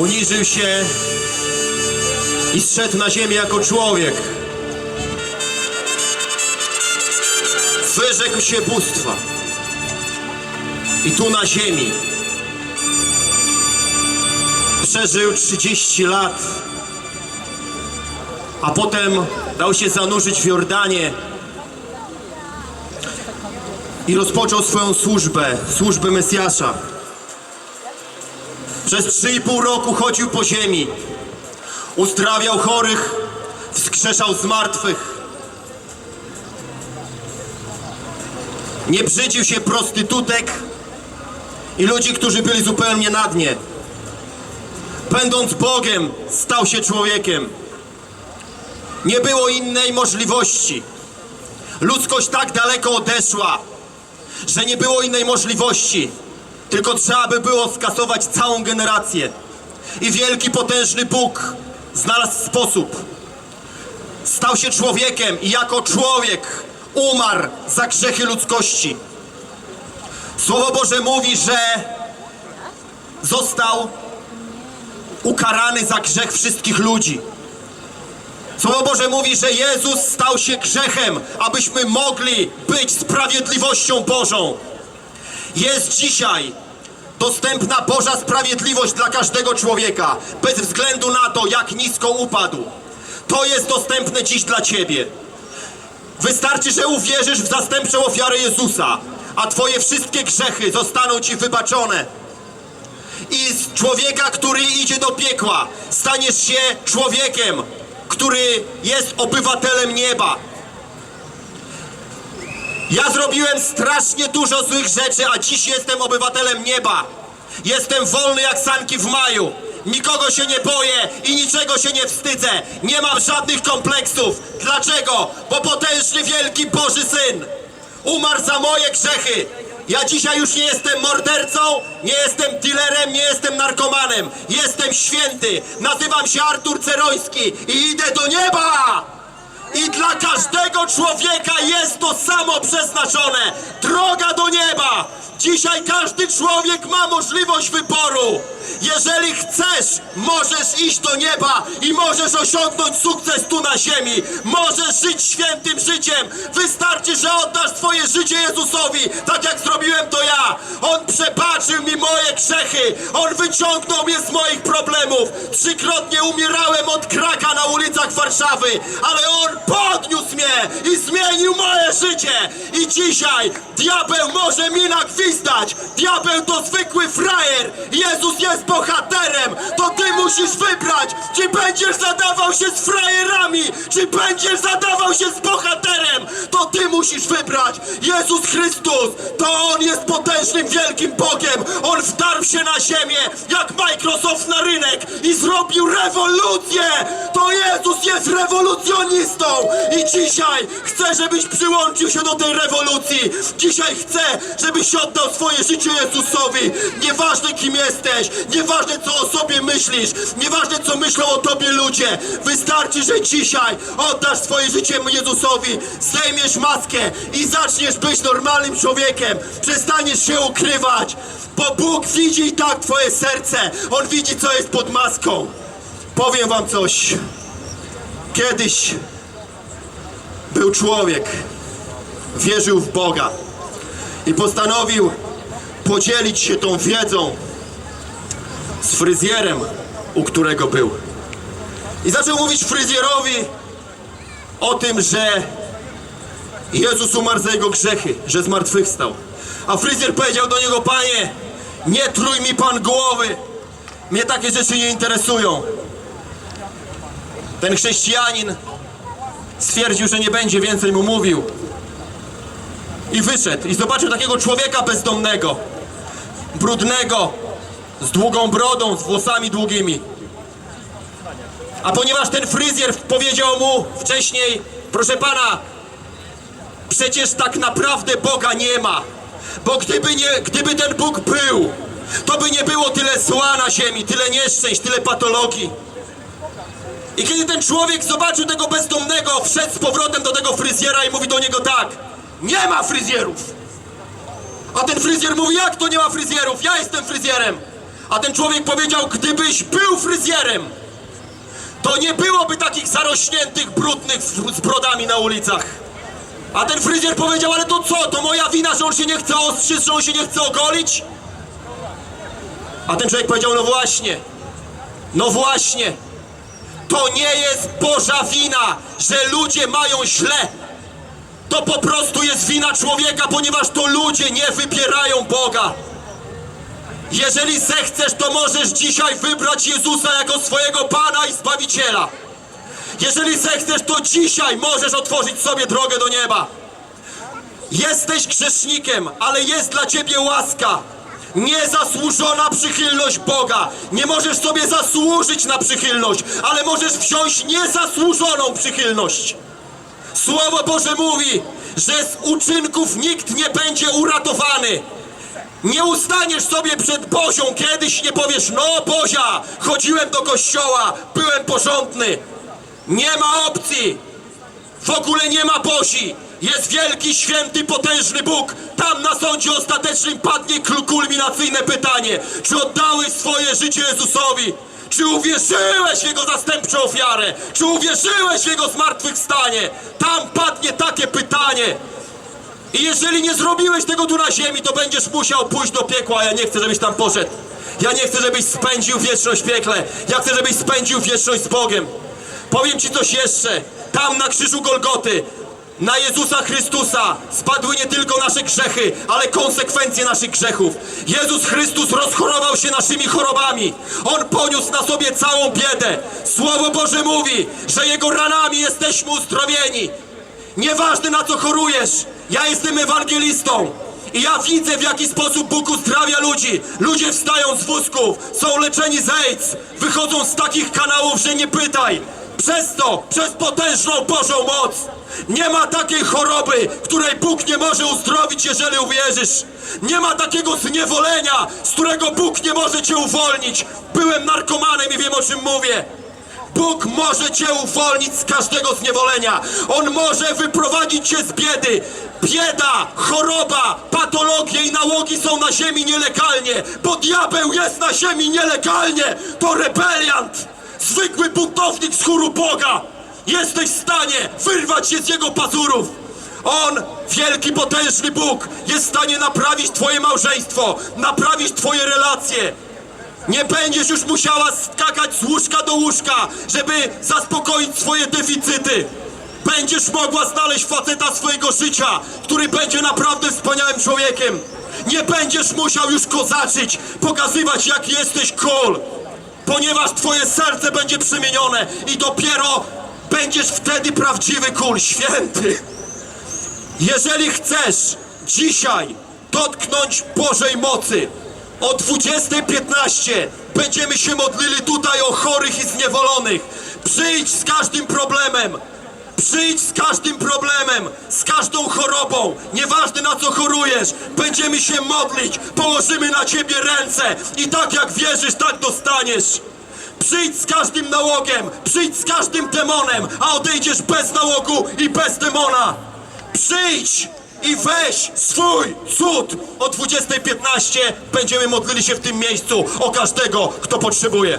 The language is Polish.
uniżył się i zszedł na ziemię jako człowiek. Wyrzekł się bóstwa. I tu na ziemi przeżył 30 lat, a potem dał się zanurzyć w Jordanie i rozpoczął swoją służbę, służbę Mesjasza. Przez 3,5 roku chodził po ziemi, uzdrawiał chorych, wskrzeszał zmartwych. Nie brzydził się prostytutek i ludzi, którzy byli zupełnie na dnie. Będąc Bogiem, stał się człowiekiem. Nie było innej możliwości. Ludzkość tak daleko odeszła, że nie było innej możliwości. Tylko trzeba by było skasować całą generację. I wielki, potężny Bóg znalazł sposób. Stał się człowiekiem i jako człowiek umarł za grzechy ludzkości. Słowo Boże mówi, że został ukarany za grzech wszystkich ludzi. Słowo Boże mówi, że Jezus stał się grzechem, abyśmy mogli być sprawiedliwością Bożą. Jest dzisiaj dostępna Boża sprawiedliwość dla każdego człowieka, bez względu na to, jak nisko upadł. To jest dostępne dziś dla Ciebie. Wystarczy, że uwierzysz w zastępczą ofiarę Jezusa, a Twoje wszystkie grzechy zostaną Ci wybaczone. I z człowieka, który idzie do piekła, staniesz się człowiekiem, który jest obywatelem nieba. Ja zrobiłem strasznie dużo złych rzeczy, a dziś jestem obywatelem nieba. Jestem wolny jak sanki w maju. Nikogo się nie boję i niczego się nie wstydzę. Nie mam żadnych kompleksów. Dlaczego? Bo potężny, wielki Boży Syn umarł za moje grzechy. Ja dzisiaj już nie jestem mordercą, nie jestem dealerem, nie jestem narkomanem. Jestem święty. Nazywam się Artur Ceroński i idę do nieba! I dla każdego człowieka jest to samo przeznaczone. Droga do nieba. Dzisiaj każdy człowiek ma możliwość wyboru. Jeżeli chcesz, możesz iść do nieba i możesz osiągnąć sukces tu na ziemi. Możesz żyć świętym życiem. Wystarczy, że oddasz swoje życie Jezusowi, tak jak zrobiłem to ja. On przebaczył mi moje grzechy. On wyciągnął mnie z moich problemów. Trzykrotnie umierałem od kraka na ulicach Warszawy, ale On podniósł mnie i zmienił moje życie. I dzisiaj diabeł może mi nagwizdać. Diabeł to zwykły frajer. Jezus jest bohaterem. To ty musisz wybrać, czy będziesz zadawał się z frajerami, czy będziesz zadawał się z bohaterem. To ty musisz wybrać. Jezus Chrystus, to On jest potężnym, wielkim Bogiem. On wdarł się na ziemię, jak Microsoft na rynek i zrobił rewolucję. Jest rewolucjonistą. I dzisiaj chcę, żebyś przyłączył się do tej rewolucji. Dzisiaj chcę, żebyś oddał swoje życie Jezusowi. Nieważne kim jesteś, nieważne co o sobie myślisz, nieważne co myślą o tobie ludzie. Wystarczy, że dzisiaj oddasz swoje życie Jezusowi, zdejmiesz maskę i zaczniesz być normalnym człowiekiem. Przestaniesz się ukrywać, bo Bóg widzi i tak twoje serce. On widzi, co jest pod maską. Powiem wam coś. Kiedyś był człowiek, wierzył w Boga i postanowił podzielić się tą wiedzą z fryzjerem, u którego był. I zaczął mówić fryzjerowi o tym, że Jezus umarł za jego grzechy, że zmartwychwstał. A fryzjer powiedział do niego, panie, nie trój mi pan głowy, mnie takie rzeczy nie interesują. Ten chrześcijanin stwierdził, że nie będzie więcej mu mówił. I wyszedł i zobaczył takiego człowieka bezdomnego, brudnego, z długą brodą, z włosami długimi. A ponieważ ten fryzjer powiedział mu wcześniej, proszę pana, przecież tak naprawdę Boga nie ma. Bo gdyby, nie, gdyby ten Bóg był, to by nie było tyle zła na ziemi, tyle nieszczęść, tyle patologii. I kiedy ten człowiek zobaczył tego bezdomnego, wszedł z powrotem do tego fryzjera i mówi do niego tak: Nie ma fryzjerów! A ten fryzjer mówi: Jak to nie ma fryzjerów? Ja jestem fryzjerem! A ten człowiek powiedział, gdybyś był fryzjerem, to nie byłoby takich zarośniętych, brudnych z, brodami na ulicach. A ten fryzjer powiedział, ale to co, to moja wina, że on się nie chce ostrzyc, że on się nie chce ogolić? A ten człowiek powiedział, no właśnie, no właśnie, to nie jest Boża wina, że ludzie mają źle. To po prostu jest wina człowieka, ponieważ to ludzie nie wybierają Boga. Jeżeli zechcesz, to możesz dzisiaj wybrać Jezusa jako swojego Pana i Zbawiciela. Jeżeli zechcesz, to dzisiaj możesz otworzyć sobie drogę do nieba. Jesteś grzesznikiem, ale jest dla ciebie łaska. Niezasłużona przychylność Boga. Nie możesz sobie zasłużyć na przychylność, ale możesz wziąć niezasłużoną przychylność. Słowo Boże mówi, że z uczynków nikt nie będzie uratowany. Nie ustaniesz sobie przed Bozią kiedyś nie powiesz, no Bozia, chodziłem do kościoła, byłem porządny. Nie ma opcji. W ogóle nie ma Bozi. Jest wielki, święty, potężny Bóg. Tam na sądzie ostatecznym padnie kul- kulminacyjne pytanie. Czy oddałeś swoje życie Jezusowi? Czy uwierzyłeś w Jego zastępczą ofiarę? Czy uwierzyłeś w Jego zmartwychwstanie? Tam padnie takie pytanie. I jeżeli nie zrobiłeś tego tu na ziemi, to będziesz musiał pójść do piekła, ja nie chcę, żebyś tam poszedł. Ja nie chcę, żebyś spędził wieczność w piekle. Ja chcę, żebyś spędził wieczność z Bogiem. Powiem ci coś jeszcze. Tam na krzyżu Golgoty, na Jezusa Chrystusa spadły nie tylko nasze grzechy, ale konsekwencje naszych grzechów. Jezus Chrystus rozchorował się naszymi chorobami. On poniósł na sobie całą biedę. Słowo Boże mówi, że Jego ranami jesteśmy uzdrowieni. Nieważne na co chorujesz, ja jestem ewangelistą. I ja widzę w jaki sposób Bóg uzdrawia ludzi. Ludzie wstają z wózków, są leczeni z AIDS, wychodzą z takich kanałów, że nie pytaj. Przez to, przez potężną Bożą moc. Nie ma takiej choroby, której Bóg nie może uzdrowić, jeżeli uwierzysz. Nie ma takiego zniewolenia, z którego Bóg nie może cię uwolnić. Byłem narkomanem i wiem o czym mówię. Bóg może cię uwolnić z każdego zniewolenia. On może wyprowadzić cię z biedy. Bieda, choroba, patologie i nałogi są na ziemi nielegalnie, bo diabeł jest na ziemi nielegalnie. To rebeliant, zwykły buntownik z chóru Boga. Jesteś w stanie wyrwać się z jego pazurów. On, wielki, potężny Bóg, jest w stanie naprawić twoje małżeństwo, naprawić twoje relacje. Nie będziesz już musiała skakać z łóżka do łóżka, żeby zaspokoić swoje deficyty. Będziesz mogła znaleźć faceta swojego życia, który będzie naprawdę wspaniałym człowiekiem. Nie będziesz musiał już kozaczyć, pokazywać jaki jesteś cool, ponieważ twoje serce będzie przemienione i dopiero będziesz wtedy prawdziwy król, święty. Jeżeli chcesz dzisiaj dotknąć Bożej mocy, o 20.15 będziemy się modlili tutaj o chorych i zniewolonych. Przyjdź z każdym problemem. Przyjdź z każdym problemem, z każdą chorobą, nieważne na co chorujesz, będziemy się modlić, położymy na ciebie ręce i tak jak wierzysz, tak dostaniesz. Przyjdź z każdym nałogiem, przyjdź z każdym demonem, a odejdziesz bez nałogu i bez demona. Przyjdź i weź swój cud. O 20.15 będziemy modlili się w tym miejscu o każdego, kto potrzebuje.